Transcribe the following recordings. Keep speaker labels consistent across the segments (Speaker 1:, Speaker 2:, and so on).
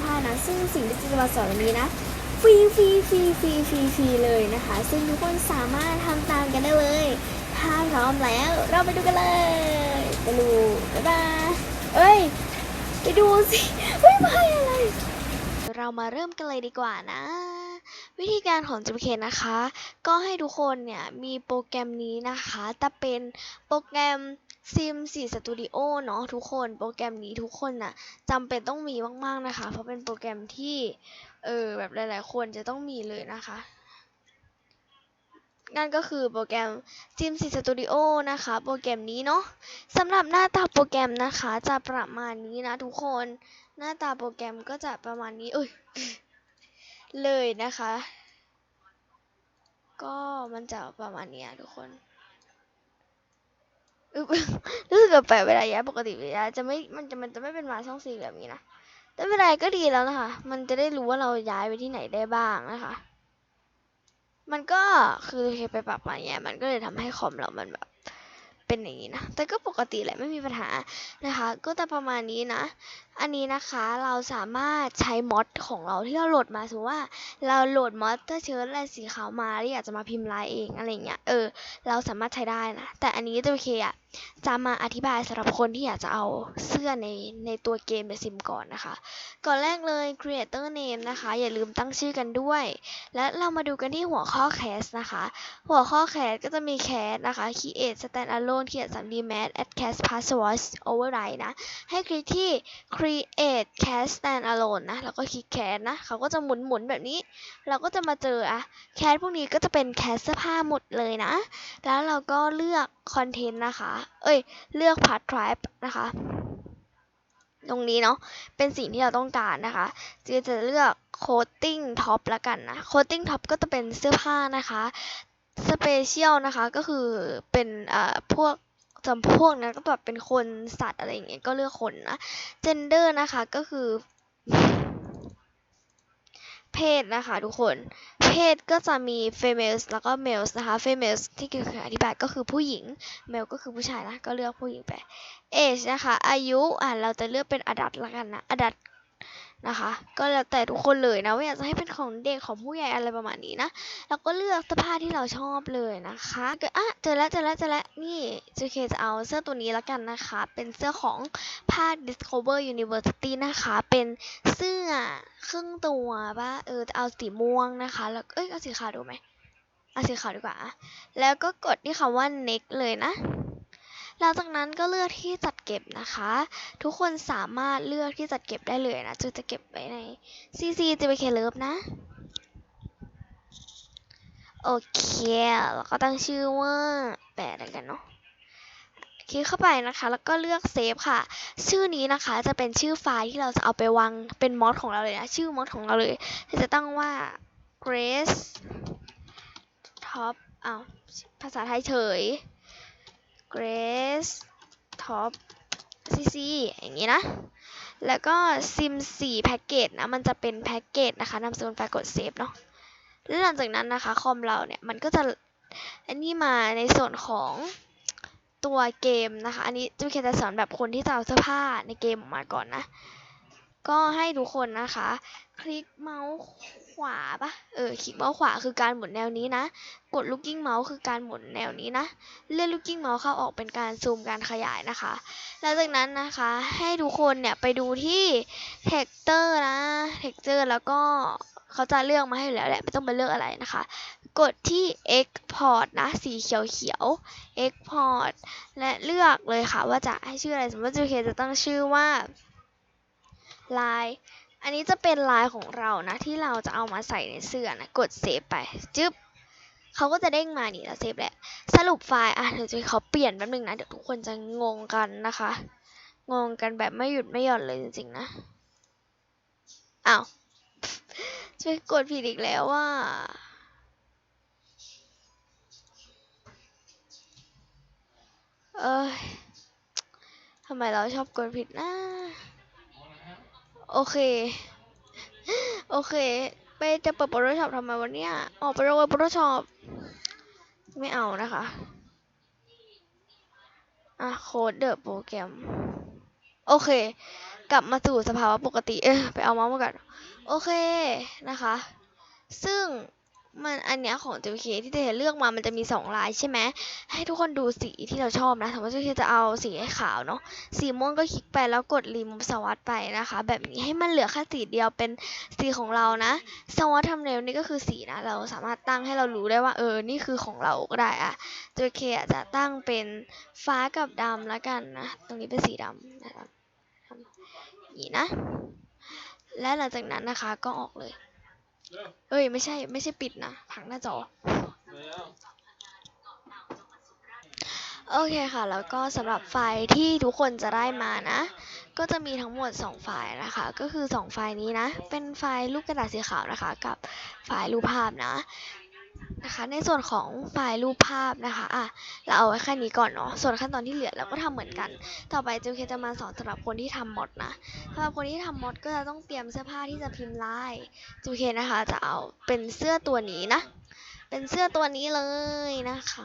Speaker 1: 25 นะ ซึ่งสิ่งที่จะมาสอนวันนี้นะฟรีฟรีฟรีฟรีฟรีฟรีเลยนะคะ ซึ่งทุกคนสามารถทำตามกันได้เลย ถ้าพร้อมแล้วเราไปดูกันเลยไปดูบ๊ายบายเอ้ย ไปดูสิไม่ไปอะไร เรามาเริ่มกันเลยดีกว่านะวิธีการของจุเคนนะคะ ก็ให้ทุกคนเนี่ย มีโปรแกรมนี้นะคะ แต่เป็นโปรแกรม Sim 4 Studio เนาะทุกคนโปรแกรมนี้ทุกคนน่ะจำเป็นต้องมีมาก ๆ นะคะ เพราะเป็นโปรแกรมที่ เออ แบบหลาย ๆ คนจะต้องมีเลยนะคะนั่นก็คือโปรแกรม Sim 4 Studio นะคะ โปรแกรมนี้เนาะสำหรับหน้าตาโปรแกรมนะคะ จะประมาณนี้นะทุกคน หน้าตาโปรแกรมก็จะประมาณนี้เอ้ยเลยนะคะ ก็มันจะประมาณนี้ทุกคน รู้สึกแปลกเวลาย้าปกติเวลาจะไม่ มันจะมันจะไม่เป็นมาช่องสี่แบบนี้นะ แต่เวลาก็ดีแล้วนะคะ มันจะได้รู้ว่าเราย้ายไปที่ไหนได้บ้างนะคะ มันก็คือเคไปปรับมาเนี่ยมันก็เลยทำให้คอมเรา มันแบบ เป็นอย่างนี้นะ แต่ก็ปกติแหละไม่มีปัญหานะคะ ก็แต่ประมาณนี้นะ อันนี้นะคะเราสามารถใช้มอดของเราที่เราโหลดมาสมมติว่าเราโหลดมอดเตอร์เชิร์ตอะไรสีขาวมาแล้วอยากจะมาพิมพ์ลายเองอะไรเงี้ยเออ เราสามารถใช้ได้นะ แต่อันนี้ตัวเคอะจะมาอธิบายสำหรับคนที่อยากจะเอาเสื้อในในตัวเกมในซิมก่อนนะคะ ก่อนแรกเลย creator name นะคะ อย่าลืมตั้งชื่อกันด้วย และเรามาดูกันที่หัวข้อ cast นะคะ หัวข้อ cast ก็จะมี cast นะคะ create stand alone create 3D mat add cast password override นะ ให้คลิกที่ create Create Cast and alone นะ แล้วก็คลิก cast นะ เขาก็จะหมุนหมุนๆแบบนี้ เราก็จะมาเจออะ cast พวกนี้ก็จะเป็น cast เสื้อผ้าหมดเลยนะ แล้วเราก็เลือก content นะคะ เอ้ย เลือก part type นะคะ ตรงนี้เนาะ เป็นสิ่งที่เราต้องการนะคะจะจะเลือก coating top ละกันนะ coating top ก็จะเป็นเสื้อผ้านะคะ special นะคะ ก็คือเป็นเอ่อพวก จำพวกนั้นก็แบบเป็นคนสัตว์อะไรอย่างเงี้ยก็เลือกคนนะ gender นะคะก็คือ เพศนะคะทุกคน เพศก็จะมี females แล้วก็ males นะคะ females ที่คืออธิบายก็คือผู้หญิง male ก็คือผู้ชายนะก็เลือกผู้หญิงไป age นะคะ อายุอะเราจะเลือกเป็นอดัตละกันนะอดัต นะคะ ก็แล้วแต่ทุกคนเลยนะว่าอยากจะให้เป็นของเด็กของผู้ใหญ่อะไรประมาณนี้นะแล้วก็เลือกเสื้อผ้าที่เราชอบเลยนะคะก็อะเจอแล้วเจอแล้วเจอแล้วนี่ JK จะเอาเสื้อตัวนี้และกันนะคะ เป็นเสื้อของภาค Discover University นะคะ เป็นเสื้อครึ่งตัวป่ะเออจะเอาสีม่วงนะคะ แล้วเอ้ยเอาสีขาวดูไหมเอาสีขาวดีกว่า แล้วก็กดที่คำว่า next เลยนะ หลังจากนั้นก็เลือกที่จัดเก็บนะคะ ทุกคนสามารถเลือกที่จัดเก็บได้เลยนะจะจะเก็บไว้ใน CC JK Love นะ โอเคแล้วก็ตั้งชื่อว่าแปะอะไรกันเนาะคลิกเข้าไปนะคะ แล้วก็เลือกเซฟค่ะ ชื่อนี้นะคะจะเป็นชื่อไฟล์ที่เราจะเอาไปวางเป็นมอดของเราเลยนะ ชื่อมอดของเราเลยที่จะตั้งว่า grace top อ้าวภาษาไทยเฉย grace top cc อย่างนี้นะ แล้วก็ sim 4 package นะ มันจะเป็นแพ็กเกจนะคะนำส่วนไฟล์กดเซฟเนาะ แล้วหลังจากนั้นนะคะ คอมเราเนี่ย มันก็จะ อันนี้มาในส่วนของตัวเกมนะคะ อันนี้จะเป็นจะสอนแบบคนที่จะเอาเสื้อผ้าในเกมออกมาก่อนนะ ก็ให้ทุกคนนะคะ คลิกเมาส์ขวาปะเออคลิกเมาส์ขวาคือการหมุนแนวนี้นะ กด looking mouse คือการหมุนแนวนี้นะ เลื่อน looking mouse เข้าออกเป็นการซูมการขยายนะคะหลังจากนั้นนะคะให้ทุกคนเนี่ยไปดูที่ texture นะ texture แล้วก็เขาจะเลือกมาให้อยู่แล้วแหละไม่ต้องไปเลือกอะไรนะคะ กดที่ export นะ สีเขียวเขียว export และเลือกเลยค่ะว่าจะให้ชื่ออะไร สมมติว่าจะตั้งชื่อว่า ลาย อันนี้จะเป็นลายของเรานะ ที่เราจะเอามาใส่ในเสื้อนะ กดเซฟไปจึ๊บเขาก็จะเด้งมานี่แล้วเซฟแหละสรุปไฟล์อะเดี๋ยวจะเขาเปลี่ยนแป๊บนึงนะ เดี๋ยวทุกคนจะงงกันนะคะ งงกันแบบไม่หยุดไม่หย่อนเลยจริงๆนะอ้าวช่วยกดผิดอีกแล้วว่าเอ้ยทำไมเราชอบกดผิดนะ โอเค โอเค ไปจะเปิดโปรโตชอปทำไมวันเนี้ยออกไปโรงโปรโตชอปไม่เอานะคะ อะโค้ดเดอะโปรแกรม โอเค กลับมาสู่สภาวะปกติ เออไปเอาเมาส์มาก่อน โอเคนะคะ ซึ่ง มันอันเนี้ยของ JK ที่เจเลือกมามันจะมีสองลายใช่ไหมให้ทุกคนดูสีที่เราชอบนะสมมติ JK จะเอาสีขาวเนาะสีม่วงก็คลิกไปแล้วกดรีมูฟสวัสดไปนะคะ แบบนี้ให้มันเหลือแค่สีเดียวเป็นสีของเรานะสวัสดทำเนลนี่ก็คือสีนะ เราสามารถตั้งให้เรารู้ได้ว่าเออนี่คือของเราก็ได้อะ JK อาจจะตั้งเป็นฟ้ากับดำแล้วกันนะ ตรงนี้เป็นสีดำนะครับนี้นะ และหลังจากนั้นนะคะก็ออกเลย เอ้ยไม่ใช่ไม่ใช่ปิดนะพังหน้าจอโอเคค่ะ แล้วก็สำหรับไฟล์ที่ทุกคนจะได้มานะ ก็จะมีทั้งหมด 2 ไฟล์นะคะ ก็คือ 2 ไฟล์นี้นะ เป็นไฟล์รูปกระดาษสีขาวนะคะ กับไฟล์รูปภาพนะ นะคะ ในส่วนของไฟล์รูปภาพนะคะอะเราเอาไว้แค่นี้ก่อนเนาะส่วนขั้นตอนที่เหลือเราก็ทำเหมือนกัน ต่อไปเจเคจะมาสอนสำหรับคนที่ทำมอดนะสำหรับคนที่ทำมอดก็จะต้องเตรียมเสื้อผ้าที่จะพิมพ์ลายจูเคนะคะ จะเอาเป็นเสื้อตัวนี้นะ เป็นเสื้อตัวนี้เลยนะคะ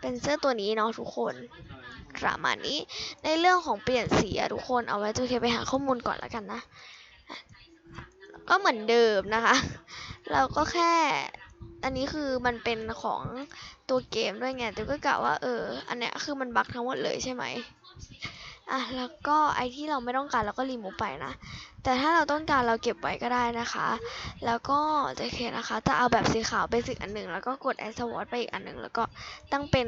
Speaker 1: เป็นเสื้อตัวนี้เนาะทุกคนประมาณนี้ในเรื่องของเปลี่ยนสีอะทุกคนเอาไว้จูเคไปหาข้อมูลก่อนแล้วกันนะ ก็เหมือนเดิมนะคะ เราก็แค่ อันนี้คือมันเป็นของตัวเกมด้วยไงแต่ก็กะว่าเออ อันเนี้ยคือมันบั๊กทั้งหมดเลยใช่ไหม อะแล้วก็ไอที่เราไม่ต้องการเราก็รีมูฟไปนะ แต่ถ้าเราต้องการเราเก็บไว้ก็ได้นะคะ แล้วก็จะเคนะคะ จะเอาแบบสีขาวเป็นสีอันหนึ่งแล้วก็กดแอสวอตไปอีกอันหนึ่งแล้วก็ตั้งเป็น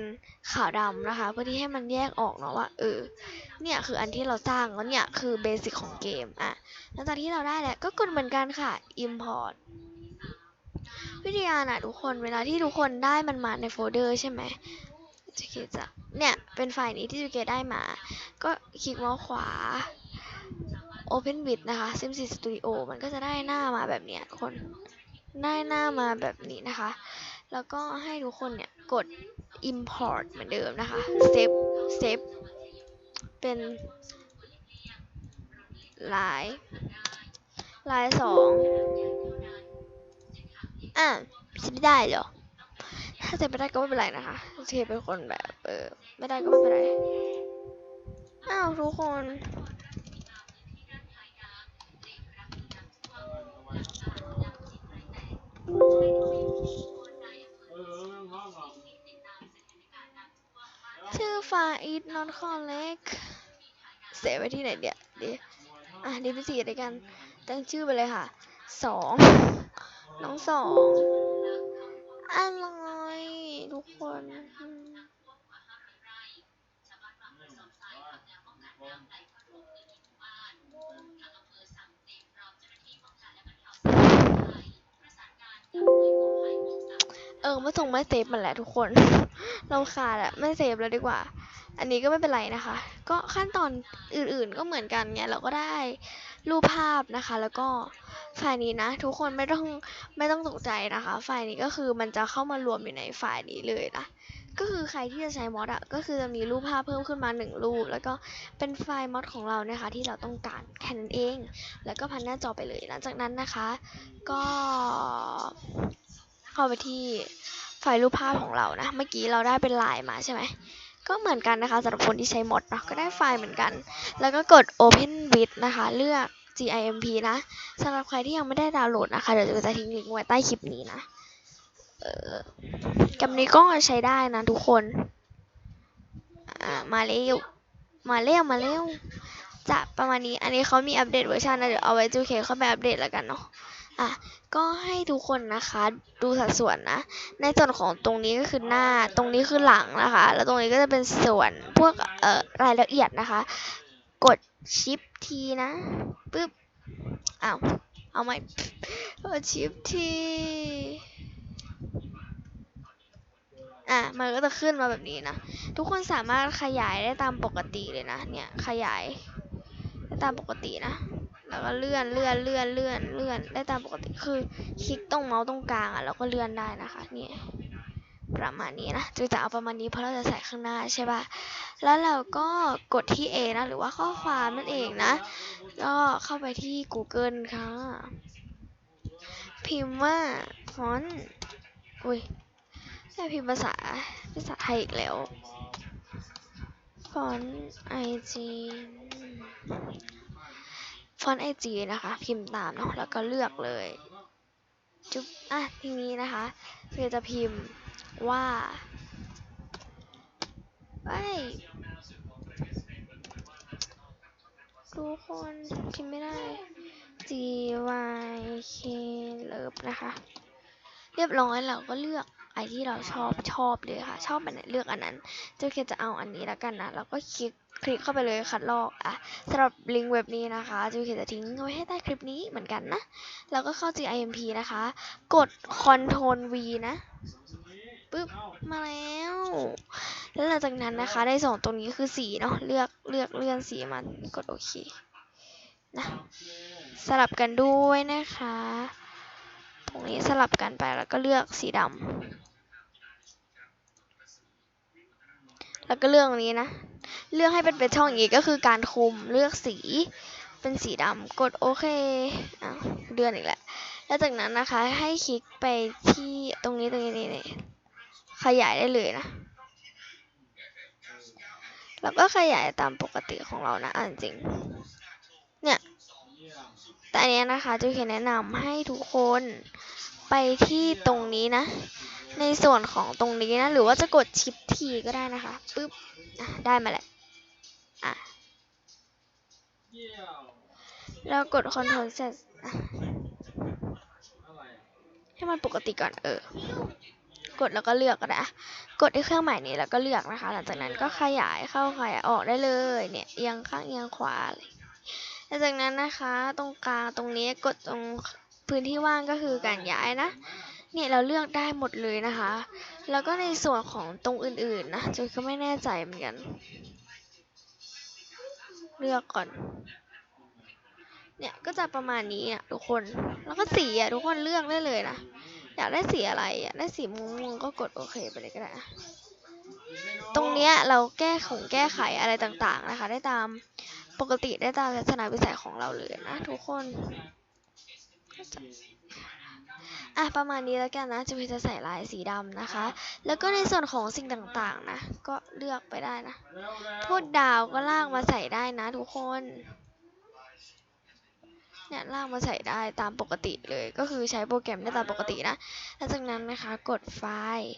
Speaker 1: ขาวดำนะคะ เพื่อที่ให้มันแยกออกเนาะว่าเออเนี่ยคืออันที่เราสร้างแล้วเนี่ยคือเบสิกของเกมอะหลังจากที่เราได้แล้วก็กดเหมือนกันค่ะ import วิธีการอะทุกคนเวลาที่ทุกคนได้มันมาในโฟลเดอร์ใช่ไหม จะเกจะเนี่ยเป็นไฟล์นี้ที่จูเกได้มา ก็คลิกเมาส์ขวา Open with นะคะ SimCity Studio มันก็จะได้หน้ามาแบบนี้ทุกคนได้หน้ามาแบบนี้นะคะ แล้วก็ให้ทุกคนเนี่ยกด import เหมือนเดิมนะคะ save save เป็นลายลายสองอะจะไม่ได้เหรอ ถ้าจะไม่ได้ก็ไม่เป็นไรนะคะเทเป็นคนแบบ เออ ไม่ได้ก็ไม่เป็นไร อ้าวทุกคนชื่อฟล์ is not correct เซฟไว้ที่ไหนเดี๋ยวเดียวอะดีพีซีด้วยกัน ตั้งชื่อไปเลยค่ะ สอง น้องสอง ออไม่ส่งไม่เซฟมันแหละทุกคนเราขาดอะไม่เซฟแล้วดีกว่า อันนี้ก็ไม่เป็นไรนะคะ ก็ขั้นตอนอื่นๆก็เหมือนกันไงเราก็ได้รูปภาพนะคะ แล้วก็ไฟล์นี้นะ ทุกคนไม่ต้องไม่ต้องตกใจนะคะ ไฟล์นี้ก็คือมันจะเข้ามารวมอยู่ในไฟล์นี้เลยนะก็คือใครที่จะใช้มอดอะก็คือจะมีรูปภาพเพิ่มขึ้นมาหนึ่งรูป แล้วก็เป็นไฟล์มอดของเรานะคะที่เราต้องการแค่นั้นเอง แล้วก็พันหน้าจอไปเลยหลังจากนั้นนะคะ ก็ เข้าไปที่ไฟล์รูปภาพของเรานะ เมื่อกี้เราได้เป็นลายมาใช่ไหม ก็เหมือนกันนะคะสำหรับคนที่ใช้มดเนาะก็ได้ไฟล์เหมือนกัน แล้วก็กด Open with นะคะ เลือก GIMP นะสำหรับใครที่ยังไม่ได้ดาวน์โหลดนะคะ เดี๋ยวจะทิ้งลิงก์ไว้ใต้คลิปนี้นะเออกับนี้ก็ใช้ได้นะทุกคนอ่ามาเร็วมาเร็วมาเร็วจะประมาณนี้ อันนี้เขามีอัปเดตเวอร์ชันนะเดี๋ยวเอาไว้จูเคเข้าไปอัปเดตแล้วกันเนาะ อะก็ให้ทุกคนนะคะ ดูสัดส่วนนะ ในส่วนของตรงนี้ก็คือหน้าตรงนี้คือหลังนะคะ แล้วตรงนี้ก็จะเป็นส่วนพวกเอ่อรายละเอียดนะคะ กดชิปทีนะปึ๊บอ้าวเอาไหมกดชิปทีอะมันก็จะขึ้นมาแบบนี้นะทุกคนสามารถขยายได้ตามปกติเลยนะเนี่ยขยายได้ตามปกตินะ แล้วก็เลื่อนเลื่อนเลื่อนเลื่อนเลื่อนได้ตามปกติคือคลิกตรงเมาส์ตรงกลางอะแล้วก็เลื่อนได้นะคะนี่ประมาณนี้นะจะจะเอาประมาณนี้เพราะเราจะใส่ข้างหน้าใช่ป่ะแล้วเราก็กดที่ A นะหรือว่าข้อความนั่นเองนะก็เข้าไปที่ Google ค่ะ พิมพ์ว่าฟอนต์อุ้ยแค่พิมพ์ภาษาภาษาไทยอีกแล้วฟอนต์ไอจี ฟอนต์ไอจีนะคะ พิมพ์ตามเนาะแล้วก็เลือกเลยจุ๊บอะทีนี้นะคะคือจะพิมพ์ว่าไอทุกคนพิมพ์ไม่ได้ G Y K เลิฟนะคะ เรียบร้อยเราก็เลือกไอที่เราชอบชอบเลยค่ะ ชอบอันไหนเลือกอันนั้นเจ้าเคจะเอาอันนี้แล้วกันนะเราก็คลิก คลิกเข้าไปเลยคัดลอกอะสำหรับลิงก์เว็บนี้นะคะเจ้าเคจะทิ้งไว้ให้ใต้คลิปนี้เหมือนกันนะ แล้วก็เข้า GIMP นะคะ กด Ctrl V นะปึ๊บมาแล้ว แล้วหลังจากนั้นนะคะ ได้ส่งตรงนี้คือสีเนาะเลือกเลือกเลื่อนสีมันกดโอเคนะสลับกันด้วยนะคะ ตรงนี้สลับกันไปแล้วก็เลือกสีดำแล้วก็เลือกตรงนี้นะ เลือกให้เป็นเป็นช่องอย่างนี้ก็คือการคุมเลือกสีเป็นสีดำกดโอเคอ้าวเดือนอีกแล้วแล้วจากนั้นนะคะให้คลิกไปที่ตรงนี้ตรงนี้นี่ขยายได้เลยนะแล้วก็ขยายตามปกติของเรานะอันจริง เนี่ย แต่อันเนี้ยนะคะจูเขียแนะนำให้ทุกคนไปที่ตรงนี้นะ ในส่วนของตรงนี้นะ หรือว่าจะกดชิปทีก็ได้นะคะปึ๊บได้มาแล้วอะแล้วกด Ctrl Z อะให้มันปกติก่อนเออ กดแล้วก็เลือกก็ได้อะกดที่เครื่องหมายนี้แล้วก็เลือกนะคะ หลังจากนั้นก็ขยายเข้าขยายออกได้เลยเนี่ยเอียงข้างเอียงขวาเลยหลังจากนั้นนะคะ ตรงกลางตรงนี้กดตรงพื้นที่ว่างก็คือการย้ายนะ เนี่ยเราเลือกได้หมดเลยนะคะ แล้วก็ในส่วนของตรงอื่นๆนะจุยก็ไม่แน่ใจเหมือนกัน เลือกก่อน เนี่ยก็จะประมาณนี้อะทุกคน แล้วก็สีอะทุกคนเลือกได้เลยนะ อยากได้สีอะไรอยากได้สีม่วงก็กดโอเคไปเลยก็ได้ ตรงเนี้ยเราแก้ของแก้ไขอะไรต่างๆนะคะ ได้ตามปกติได้ตามลักษณะวิสัยของเราเลยนะทุกคน อะประมาณนี้แล้วกันนะจะพิจะใส่ลายสีดำนะคะ แล้วก็ในส่วนของสิ่งต่างๆนะ ก็เลือกไปได้นะพวกดาวก็ลากมาใส่ได้นะทุกคนเนี่ยลากมาใส่ได้ตามปกติเลย ก็คือใช้โปรแกรมได้ตามปกตินะหลังจากนั้นนะคะกดไฟล์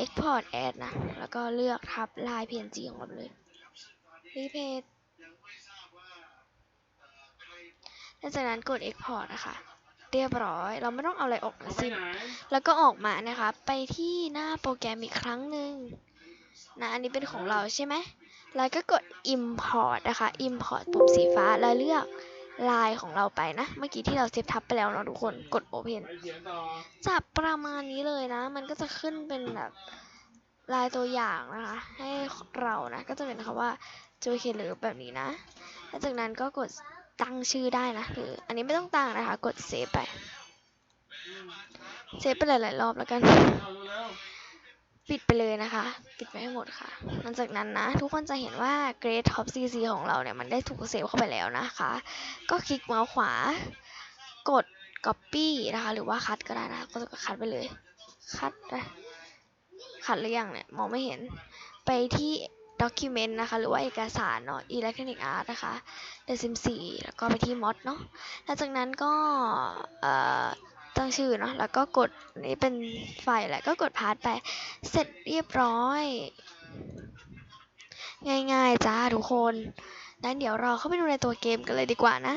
Speaker 1: export as นะ แล้วก็เลือกทับลาย png ของเราเลย replace หลังจากนั้นกด export นะคะ เรียบร้อย เราไม่ต้องเอาอะไรออกทั้งสิ้นแล้วก็ออกมานะคะ ไปที่หน้าโปรแกรมอีกครั้งหนึ่งนะอันนี้เป็นของเราใช่ไหมแล้วก็กด import นะคะ import ปุ่มสีฟ้าแล้วเลือกลายของเราไปนะ เมื่อกี้ที่เราเซฟทับไปแล้วเนาะทุกคนกด open จับประมาณนี้เลยนะ มันก็จะขึ้นเป็นแบบลายตัวอย่างนะคะ ให้เรานะ ก็จะเป็นคำว่าจูเคหรือแบบนี้นะ แล้วจากนั้นก็กด ตั้งชื่อได้นะหรือ อันนี้ไม่ต้องตั้งนะคะ กดเซฟไป เซฟไปหลายๆรอบแล้วกัน ปิดไปเลยนะคะ ปิดไปให้หมดค่ะ หลังจากนั้นนะ ทุกคนจะเห็นว่า Grade Top CC ของเราเนี่ย มันได้ถูกเซฟเข้าไปแล้วนะคะ ก็คลิกเมาส์ขวา กด Copy นะคะ หรือว่าคัดก็ได้นะ ก็จะคัดไปเลย คัดนะคัดหรือยังเนี่ย มองไม่เห็น ไปที่ ด็อกิเมนต์นะคะ หรือว่าเอกสารเนาะอิเล็กทรอนิกส์อาร์ตนะคะเดซิมสี่แล้วก็ไปที่มอดเนาะหลังจากนั้นก็เอ่อตั้งชื่อเนาะแล้วก็กดนี่เป็นไฟล์แหละก็กดพาสไปเสร็จเรียบร้อย ง่ายๆจ้าทุกคนงั้นเดี๋ยวเราเข้าไปดูในตัวเกมกันเลยดีกว่านะ